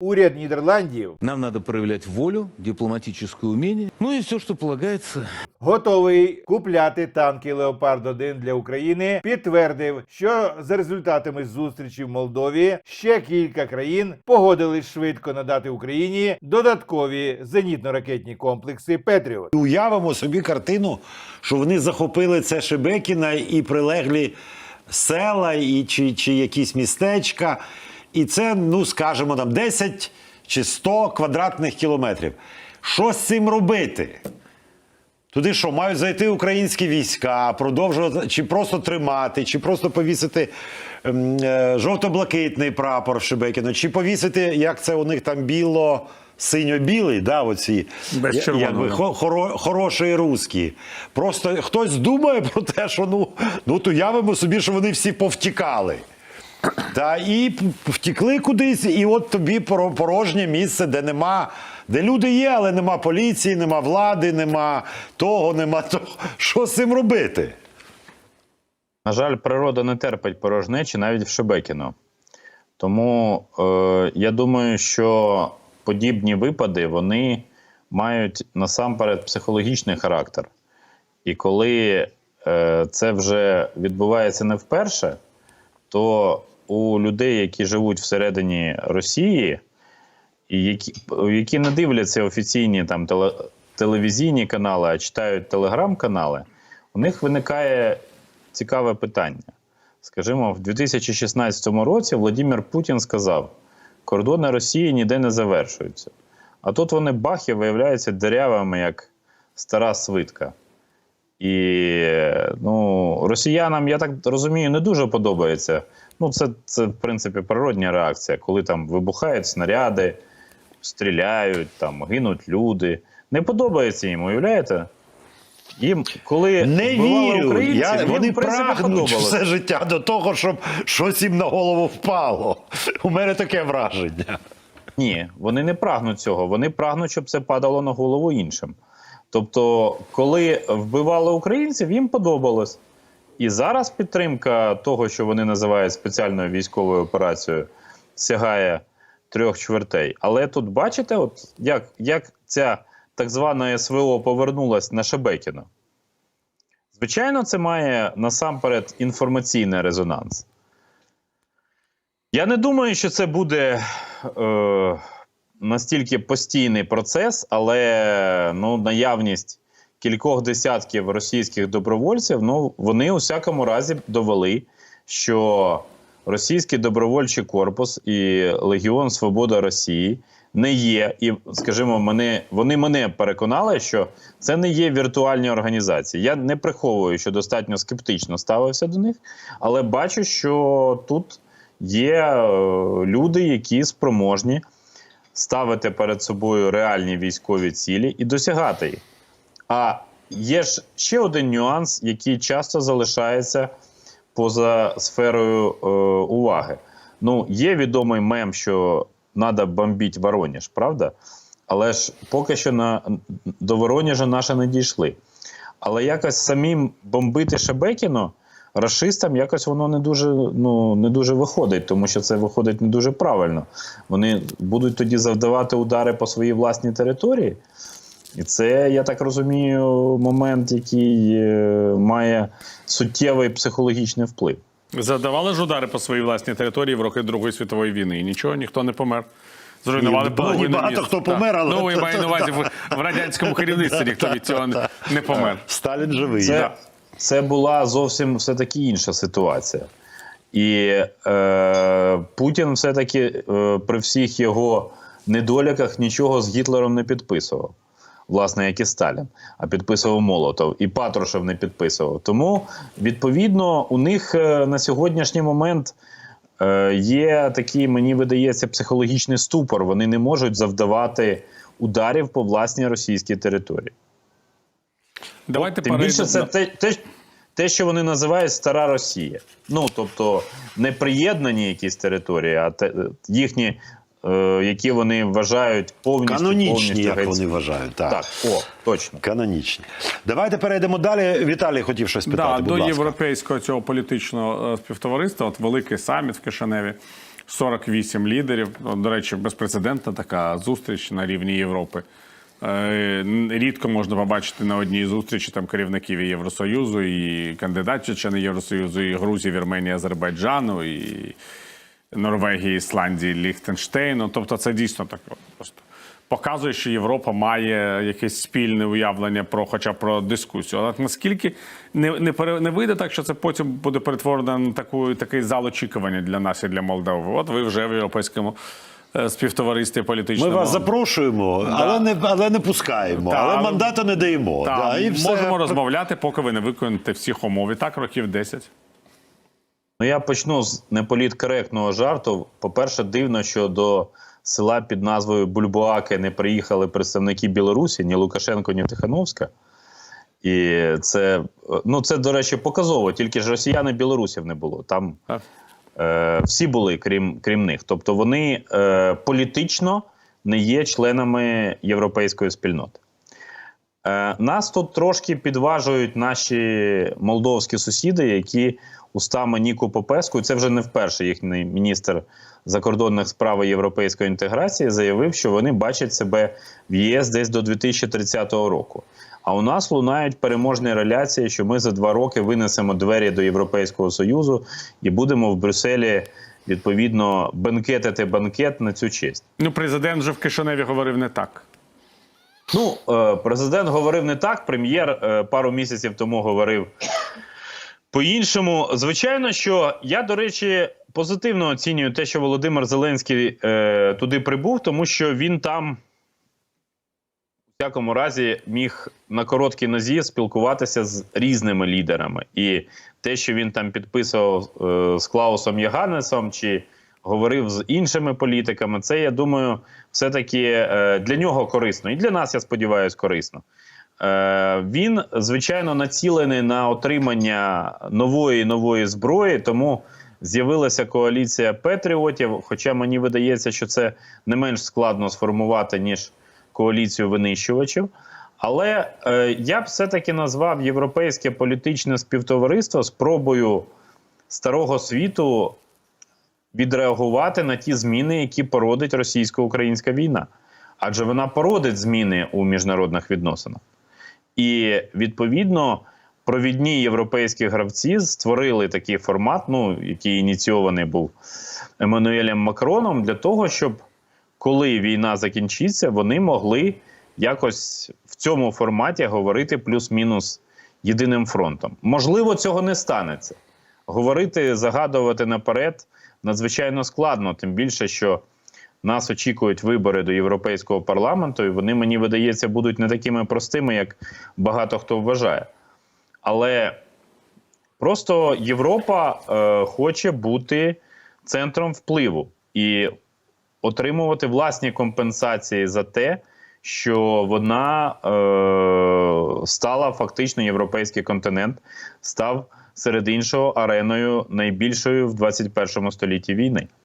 Уряд Нідерландів Нам надо проявлять волю, дипломатическое умение, ну и все, что полагается готовий купляти танки Леопард 1 для України. Підтвердив, що за результатами зустрічі в Молдові ще кілька країн погодились швидко надати Україні додаткові зенітно-ракетні комплекси Петріот. Уявимо собі картину, що вони захопили це Шебекіна і прилеглі села, і, чи, чи якісь містечка. І це, ну скажімо, там 10 чи 100 квадратних кілометрів. Що з цим робити? Туди що, мають зайти українські війська, продовжувати, чи просто тримати, чи просто повісити ем, е, жовто-блакитний прапор в Шебекіно, чи повісити, як це у них там біло. Синьо-білий, да, оці Без якби, хоро, хороші русські. Просто хтось думає про те, що ну, ну то явимо собі, що вони всі повтікали. Та і втікли кудись, і от тобі порожнє місце, де нема, де люди є, але нема поліції, нема влади, нема того, нема того. Що з цим робити? На жаль, природа не терпить порожнечі навіть в Шебекіно. Тому е, я думаю, що подібні випади вони мають насамперед психологічний характер. І коли е, це вже відбувається не вперше, то у людей, які живуть всередині Росії, і які, які не дивляться офіційні там теле, телевізійні канали, а читають телеграм-канали, у них виникає цікаве питання. Скажімо, в 2016 році Владимир Путін сказав: кордони Росії ніде не завершуються. А тут вони бах і виявляються деревами, як стара свитка. І ну, росіянам, я так розумію, не дуже подобається. Ну, це, це в принципі природня реакція, коли там вибухають снаряди, стріляють, там гинуть люди. Не подобається їм, уявляєте? Їм, коли Не вірю. Я, їм, вони прагнуть все життя до того, щоб щось їм на голову впало. У мене таке враження. Ні, вони не прагнуть цього. Вони прагнуть, щоб це падало на голову іншим. Тобто, коли вбивали українців, їм подобалось. І зараз підтримка того, що вони називають спеціальною військовою операцією, сягає трьох чвертей. Але тут бачите, от як, як ця так звана СВО повернулась на Шебекіно. Звичайно, це має насамперед інформаційний резонанс. Я не думаю, що це буде е, настільки постійний процес, але ну, наявність кількох десятків російських добровольців, ну вони у всякому разі довели, що російський добровольчий корпус і Легіон Свобода Росії не є, і, скажімо, мене, вони мене переконали, що це не є віртуальні організації. Я не приховую, що достатньо скептично ставився до них, але бачу, що тут є е, люди, які спроможні ставити перед собою реальні військові цілі і досягати їх. А є ж ще один нюанс, який часто залишається поза сферою е, уваги. Ну, є відомий мем, що треба бомбити Воронеж, правда? Але ж поки що на, до Воронежа наші не дійшли. Але якось самим бомбити Шебекіно рашистам якось воно не дуже, ну, не дуже виходить, тому що це виходить не дуже правильно. Вони будуть тоді завдавати удари по своїй власній території. І це, я так розумію, момент, який е, має суттєвий психологічний вплив. Задавали ж удари по своїй власній території в роки Другої світової війни. І нічого, ніхто не помер. Зруйнували ну, половину багато міст. хто помер, але- Ну, і маю на увазі в, в радянському керівництві ніхто від цього не, не помер. Сталін живий. Це, це була зовсім все-таки інша ситуація. І е, Путін все-таки е, при всіх його недоліках нічого з Гітлером не підписував. Власне, як і Сталін, а підписував Молотов, і Патрушев не підписував. Тому, відповідно, у них е, на сьогоднішній момент е, є такий, мені видається, психологічний ступор. Вони не можуть завдавати ударів по власній російській території. Давайте Тим більше це те, те, те, що вони називають Стара Росія. Ну тобто не приєднані якісь території, а те, їхні, е, які вони вважають повністю Канонічні, повністю як геть- вони вважають. Так. Так, о, точно. Канонічні. Давайте перейдемо далі. Віталій хотів щось Да, питати. до ласка. європейського цього політичного е, співтовариства, от великий саміт в Кишиневі. 48 лідерів. До речі, безпрецедентна така зустріч на рівні Європи. Е, Рідко можна побачити на одній зустрічі там керівників і Євросоюзу, і кандидатів чи не Євросоюзу, і Грузії, Вірменії, Азербайджану, і Норвегії, Ісландії, Ліхтенштейну. Тобто, це дійсно так просто показує, що Європа має якесь спільне уявлення про, хоча б про дискусію. Але наскільки не, не, пере, не вийде так, що це потім буде перетворено на таку, такий зал очікування для нас і для Молдови. От ви вже в європейському е, співтоваристві Ми вас запрошуємо, але, не, але не пускаємо, Та, але мандату не даємо. Та, да, і все. можемо розмовляти, поки ви не виконаєте всіх умов. І так років 10. Ну, я почну з неполіткоректного жарту. По-перше, дивно, що до села під назвою Бульбуаки не приїхали представники Білорусі, ні Лукашенко, ні Тихановська. І це, ну, це, до речі, показово, тільки ж росіян і білорусів не було. Там е, всі були, крім, крім них. Тобто вони е, політично не є членами європейської спільноти. Е, нас тут трошки підважують наші молдовські сусіди, які устами Ніку Попеску, і це вже не вперше їхній міністр закордонних справ і європейської інтеграції заявив, що вони бачать себе в ЄС десь до 2030 року. А у нас лунають переможні реляції, що ми за два роки винесемо двері до Європейського Союзу і будемо в Брюсселі відповідно бенкетити банкет на цю честь. Ну, президент вже в Кишиневі говорив не так. Ну, е, президент говорив не так. Прем'єр е, пару місяців тому говорив по-іншому. Звичайно, що я, до речі, позитивно оцінюю те, що Володимир Зеленський е, туди прибув, тому що він там. У всякому разі міг на короткій нозі спілкуватися з різними лідерами. І те, що він там підписував е, з Клаусом Яганесом чи говорив з іншими політиками, це я думаю, все-таки е, для нього корисно. І для нас, я сподіваюся, корисно. Е, він, звичайно, націлений на отримання нової нової зброї, тому з'явилася коаліція патріотів. Хоча мені видається, що це не менш складно сформувати, ніж коаліцію винищувачів. Але е, я б все-таки назвав європейське політичне співтовариство спробою старого світу відреагувати на ті зміни, які породить російсько-українська війна. Адже вона породить зміни у міжнародних відносинах. І відповідно провідні європейські гравці створили такий формат, ну який ініційований був Еммануелем Макроном, для того, щоб коли війна закінчиться, вони могли якось в цьому форматі говорити плюс-мінус єдиним фронтом. Можливо, цього не станеться. Говорити, загадувати наперед надзвичайно складно, тим більше, що нас очікують вибори до Європейського парламенту, і вони, мені видається, будуть не такими простими, як багато хто вважає. Але просто Європа е, хоче бути центром впливу і отримувати власні компенсації за те, що вона е, стала фактично європейський континент, став серед іншого ареною найбільшою в 21 столітті війни.